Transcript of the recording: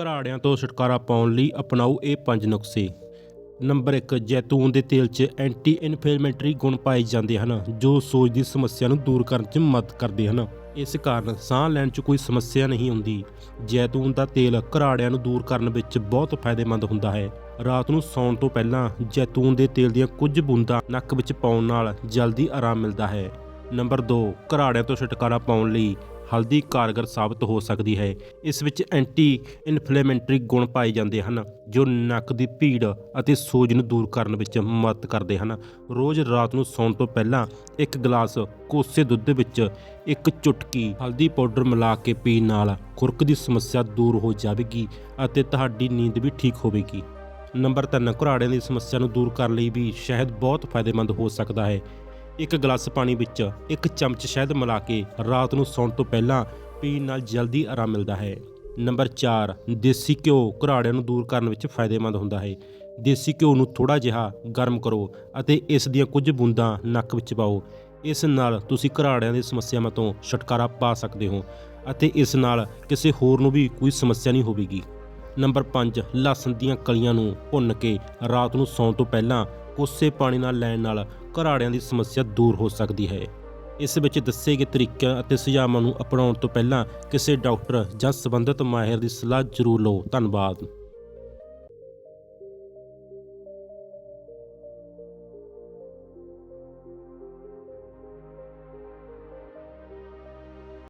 ਘਰਾੜਿਆਂ ਤੋਂ ਛੁਟਕਾਰਾ ਪਾਉਣ ਲਈ ਅਪਣਾਓ ਇਹ ਪੰਜ ਨੁਸਖੇ ਨੰਬਰ 1 ਜੈਤੂਨ ਦੇ ਤੇਲ 'ਚ ਐਂਟੀ ਇਨਫਲੇਮੇਟਰੀ ਗੁਣ ਪਾਏ ਜਾਂਦੇ ਹਨ, ਜੋ ਸੋਜ ਦੀ ਸਮੱਸਿਆ ਨੂੰ ਦੂਰ ਕਰਨ 'ਚ ਮਦਦ ਕਰਦੇ ਹਨ। ਇਸ ਕਾਰਨ ਸਾਹ ਲੈਣ 'ਚ ਕੋਈ ਸਮੱਸਿਆ ਨਹੀਂ ਹੁੰਦੀ। ਜੈਤੂਨ ਦਾ ਤੇਲ ਘਰਾੜਿਆਂ ਨੂੰ ਦੂਰ ਕਰਨ ਵਿੱਚ ਬਹੁਤ ਫਾਇਦੇਮੰਦ ਹੁੰਦਾ ਹੈ। ਰਾਤ ਨੂੰ ਸੌਣ ਤੋਂ ਪਹਿਲਾਂ ਜੈਤੂਨ ਦੇ ਤੇਲ ਦੀਆਂ ਕੁਝ ਬੂੰਦਾਂ ਨੱਕ ਵਿੱਚ ਪਾਉਣ ਨਾਲ ਜਲਦੀ ਆਰਾਮ ਮਿਲਦਾ ਹੈ। ਨੰਬਰ 2 ਘਰਾੜਿਆਂ ਤੋਂ ਛੁਟਕਾਰਾ ਪਾਉਣ ਲਈ ਹਲਦੀ ਕਾਰਗਰ ਸਾਬਤ ਹੋ ਸਕਦੀ ਹੈ। ਇਸ ਵਿੱਚ ਐਂਟੀ ਇਨਫਲੇਮੇਟਰੀ ਗੁਣ ਪਾਏ ਜਾਂਦੇ ਹਨ, ਜੋ ਨੱਕ ਦੀ ਭੀੜ ਅਤੇ ਸੋਜ ਨੂੰ ਦੂਰ ਕਰਨ ਵਿੱਚ ਮਦਦ ਕਰਦੇ ਹਨ। ਰੋਜ਼ ਰਾਤ ਨੂੰ ਸੌਣ ਤੋਂ ਪਹਿਲਾਂ ਇੱਕ ਗਲਾਸ ਕੋਸੇ ਦੁੱਧ ਵਿੱਚ ਇੱਕ ਚੁਟਕੀ ਹਲਦੀ ਪਾਊਡਰ ਮਿਲਾ ਕੇ ਪੀਣ ਨਾਲ ਖੁਰਕ ਦੀ ਸਮੱਸਿਆ ਦੂਰ ਹੋ ਜਾਵੇਗੀ ਅਤੇ ਤੁਹਾਡੀ ਨੀਂਦ ਵੀ ਠੀਕ ਹੋਵੇਗੀ। ਨੰਬਰ 3 ਘਰਾੜਿਆਂ ਦੀ ਸਮੱਸਿਆ ਨੂੰ ਦੂਰ ਕਰਨ ਲਈ ਵੀ ਸ਼ਹਿਦ ਬਹੁਤ ਫਾਇਦੇਮੰਦ ਹੋ ਸਕਦਾ ਹੈ। ਇੱਕ ਗਲਾਸ ਪਾਣੀ ਵਿੱਚ ਇੱਕ ਚਮਚ ਸ਼ਹਿਦ ਮਿਲਾ ਕੇ ਰਾਤ ਨੂੰ ਸੌਣ ਤੋਂ ਪਹਿਲਾਂ ਪੀਣ ਨਾਲ ਜਲਦੀ ਆਰਾਮ ਮਿਲਦਾ ਹੈ। ਨੰਬਰ 4 ਦੇਸੀ ਘਿਓ ਘਰਾੜਿਆਂ ਨੂੰ ਦੂਰ ਕਰਨ ਵਿੱਚ ਫਾਇਦੇਮੰਦ ਹੁੰਦਾ ਹੈ। ਦੇਸੀ ਘਿਓ ਨੂੰ ਥੋੜਾ ਜਿਹਾ ਗਰਮ ਕਰੋ ਅਤੇ ਇਸ ਦੀਆਂ ਕੁਝ ਬੂੰਦਾਂ ਨੱਕ ਵਿੱਚ ਪਾਓ। ਇਸ ਨਾਲ ਤੁਸੀਂ ਘਰਾੜਿਆਂ ਦੀ ਸਮੱਸਿਆਵਾਂ ਤੋਂ ਛੁਟਕਾਰਾ ਪਾ ਸਕਦੇ ਹੋ ਅਤੇ ਇਸ ਨਾਲ ਕਿਸੇ ਹੋਰ ਨੂੰ ਵੀ ਕੋਈ ਸਮੱਸਿਆ ਨਹੀਂ ਹੋਵੇਗੀ। ਨੰਬਰ 5 ਲਸਣ ਦੀਆਂ ਕਲੀਆਂ ਨੂੰ ਭੁੰਨ ਕੇ ਰਾਤ ਨੂੰ ਸੌਣ ਤੋਂ ਪਹਿਲਾਂ ਕੋਸੇ ਪਾਣੀ ਨਾਲ ਲੈਣ ਨਾਲ ਘਰਾੜਿਆਂ ਦੀ ਸਮੱਸਿਆ ਦੂਰ ਹੋ ਸਕਦੀ ਹੈ। ਇਸ ਵਿੱਚ ਦੱਸੇ ਗਏ ਤਰੀਕਿਆਂ ਅਤੇ ਸੁਝਾਵਾਂ ਨੂੰ ਅਪਣਾਉਣ ਤੋਂ ਪਹਿਲਾਂ ਕਿਸੇ ਡਾਕਟਰ ਜਾਂ ਸੰਬੰਧਿਤ ਮਾਹਿਰ ਦੀ ਸਲਾਹ ਜ਼ਰੂਰ ਲਓ। ਧੰਨਵਾਦ।